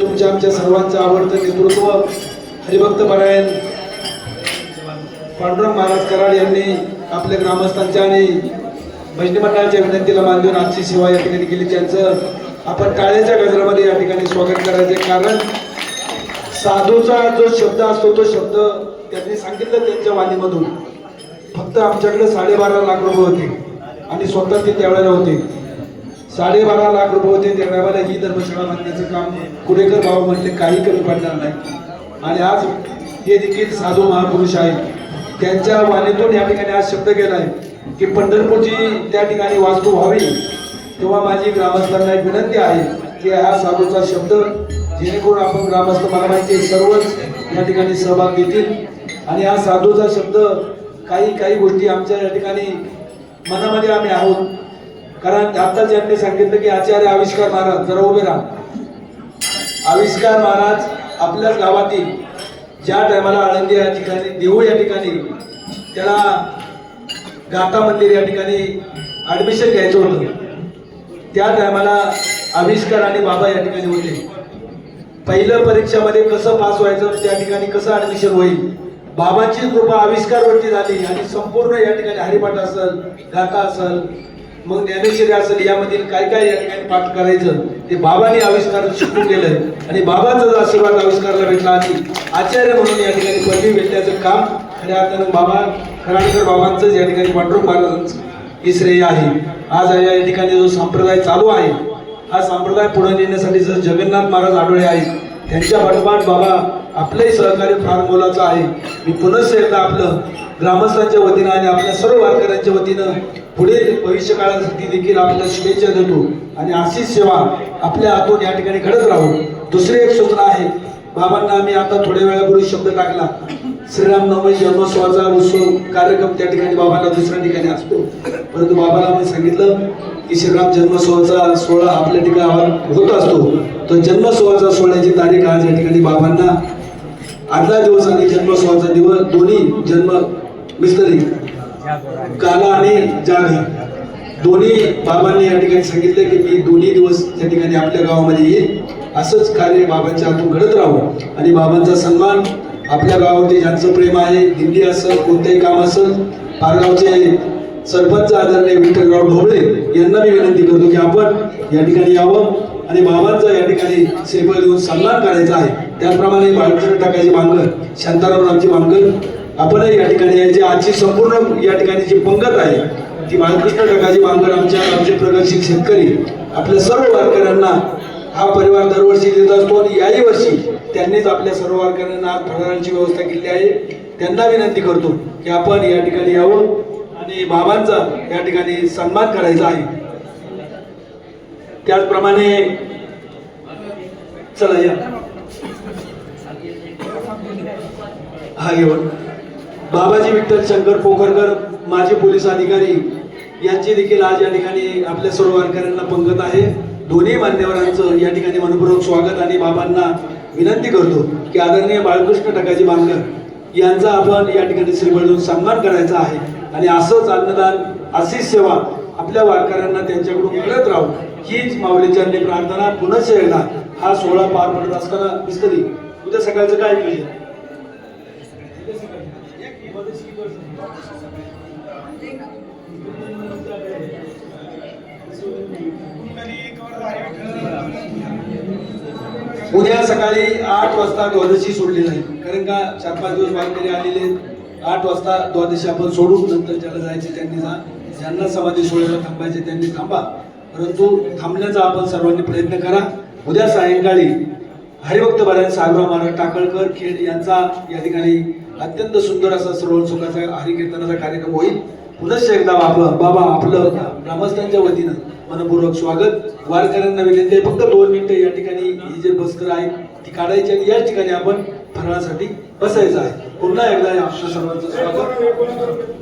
तुमच्या आमच्या सर्वांचं आवडतं नेतृत्व हरिभक्त परायण पांडुरंग महाराज कराड यांनी आपल्या ग्रामस्थांच्या आणि भजनी मंडळाच्या विनंतीला मान देऊन आजची सेवा या ठिकाणी केली. त्यांचं आपण टाळ्याच्या गजरामध्ये या ठिकाणी स्वागत करायचे कारण साधूचा जो शब्द असतो तो शब्द त्यांनी सांगितलं त्यांच्या वाणीमधून. फक्त आमच्याकडे साडेबारा लाख रुपये होते आणि स्वतः ते त्यावेळेला होते. साडेबारा लाख रुपये होते त्या टायमाला ही धर्मशाळा बांधण्याचं काम कुडेकर भाऊ म्हटले काही कमी पडणार नाही. आणि आज हे देखील साधू महापुरुष आहेत. त्यांच्या वाणीतून या ठिकाणी आज शब्द केलाय की पंढरपूरची त्या ठिकाणी वास्तू व्हावी. तेव्हा माझी ग्रामस्थांना एक विनंती आहे की हा साधूचा शब्द जेणेकरून आपण ग्रामस्थ मला माहिती सर्वच या ठिकाणी सहभाग घेतील. आणि हा साधूचा शब्द काही काही गोष्टी आमच्या या ठिकाणी मनामध्ये आम्ही आहोत. कारण आताच यांनी सांगितलं की आचार्य आविष्कार महाराज जरा उभे राहा. आविष्कार महाराज आपल्याच गावातील ज्या टायमाला आळंदी या ठिकाणी देऊळ या ठिकाणी त्याला गाथा मंदिर या ठिकाणी ऍडमिशन घ्यायचं होतं. त्या टायमाला आविष्कार आणि बाबा या ठिकाणी होते. पहिलं परीक्षामध्ये कसं पास व्हायचं त्या ठिकाणी कसं ऍडमिशन होईल? बाबाची कृपा आविष्कारवरती झाली आणि संपूर्ण या ठिकाणी हरिपाठ असेल गाथा असेल मग ज्ञानेश्वरी असेल यामधील काय काय या ठिकाणी पाठ करायचं ते बाबांनी आविष्कार शिकून गेलंय आणि बाबाचा आशीर्वाद आविष्कारला भेटला आणि आचार्य म्हणून या ठिकाणी पदवी भेटण्याचं काम खऱ्या अर्थानं बाबा खराडकर बाबांचंच या ठिकाणी पांडुरंग महाराजांचं हे श्रेय आहे. आज या ठिकाणी जो संप्रदाय चालू आहे हा संप्रदाय पुढे नेण्यासाठी जर जगन्नाथ महाराज आढळे आहेत त्यांच्या पाठोपाठ बाबा आपलंही सहकार्य फार मोलाचं आहे. मी पुनश्च एकदा आपलं ग्रामस्थांच्या वतीनं आणि आपल्या सर्व वारकऱ्यांच्या वतीनं पुढे भविष्य काळासाठी देखील आपल्याला शुभेच्छा देतो. आणि अशीच सेवा आपल्या हातून या ठिकाणी घडत राहू. दुसरी एक सूचना आहे. बाबांना आम्ही आता थोड्या वेळापूर्वी शब्द टाकला. श्रीराम नवमी जन्मोत्सवाचा उत्सव कार्यक्रम त्या ठिकाणी बाबांना दुसऱ्या ठिकाणी असतो. परंतु बाबाला आम्ही सांगितलं की श्रीराम जन्मोत्सवाचा सोहळा आपल्या ठिकाणी होत असतो. तो जन्मोत्सवाचा सोहळ्याची तारीख आज या ठिकाणी बाबांना आदला दिवस आणि जन्मोत्सवाचा दिवस दोन्ही जन्म मिस्त्री काला आणि जाग दोन्ही बाबांनी या ठिकाणी सांगितलं की मी दोन्ही दिवस त्या ठिकाणी आपल्या गावामध्ये येईल असंच कार्य बाबांच्या हातून घडत राहू. आणि बाबांचा सन्मान आपल्या गावामध्ये ज्यांचं प्रेम आहे दिंडी असेल कोणतंही काम असेल पारगावचे सरपंच आदरणीय विठ्ठलराव ढोबळे यांना मी विनंती करतो की आपण या ठिकाणी यावं. आणि बाबांचा या ठिकाणी श्रीफळ देऊन सन्मान करायचा आहे. त्याचप्रमाणे बाळकृष्ण टाकायची बांगर शांतारामरावची बांगर आपणही या ठिकाणी यायची आजची संपूर्ण या ठिकाणी जी पंगत आहे ती बालकृष्ण टाकाची बांगर आमच्या आमचे प्रगतशील शेतकरी आपल्या सर्व वारकऱ्यांना हा परिवार दरवर्षी देत असतो आणि याही वर्षी त्यांनीच आपल्या सर्व वारकऱ्यांना आज व्यवस्था केली आहे. त्यांना विनंती करतो की आपण या ठिकाणी यावं आणि बाबांचा या ठिकाणी सन्मान करायचा आहे. त्याचप्रमाणे चला या. हा घेऊन. बाबाजी विठ्ठल शंकर पोखरकर माजी पोलीस अधिकारी यांची देखील आज या ठिकाणी आपल्या सर्व वारकऱ्यांना पंगत आहे. दोन्ही मान्यवरांचं या ठिकाणी मनपूर्वक स्वागत आणि बाबांना विनंती करतो की आदरणीय बाळकृष्ण टकाजी बांगर यांचा आपण या ठिकाणी श्रीमळून सन्मान करायचा आहे. आणि असंच अन्नदान अशीच सेवा आपल्या वारकऱ्यांना त्यांच्याकडून मिळत राहू हीच माऊलीचरणी प्रार्थना पुनश्च एकदा हा सोहळा पार पडत असताना मिस्त्री उद्या सकाळचं काय नियोजन उद्या सकाळी आठ वाजता द्वादशी सोडली जाईल. कारण का चार पाच दिवस वारकरी आलेले आहेत. आठ वाजता द्वादशी आपण सोडून नंतर ज्याला जायचे त्यांनी जा. ज्यांना समाधी सोहळ्याला थांबायचे त्यांनी थांबा. परंतु थांबण्याचा आपण सर्वांनी प्रयत्न करा. उद्या सायंकाळी हरिभक्त बऱ्यान साहेबराव महाराज टाकळकर खेड यांचा या ठिकाणी अत्यंत सुंदर असा श्रवण सुखाचा हरिकीर्तनाचा कार्यक्रम होईल. पुनश्च एकदा आपलं बाबा आपलं ग्रामस्थांच्या वतीनं मनपूर्वक स्वागत. वारकऱ्यांना विनंती आहे फक्त दोन मिनिटं या ठिकाणी ही जे बसकर आहे ती काढायची आणि याच ठिकाणी आपण फराळासाठी बसायचं आहे. पुन्हा एकदा आपल्या सर्वांचं स्वागत.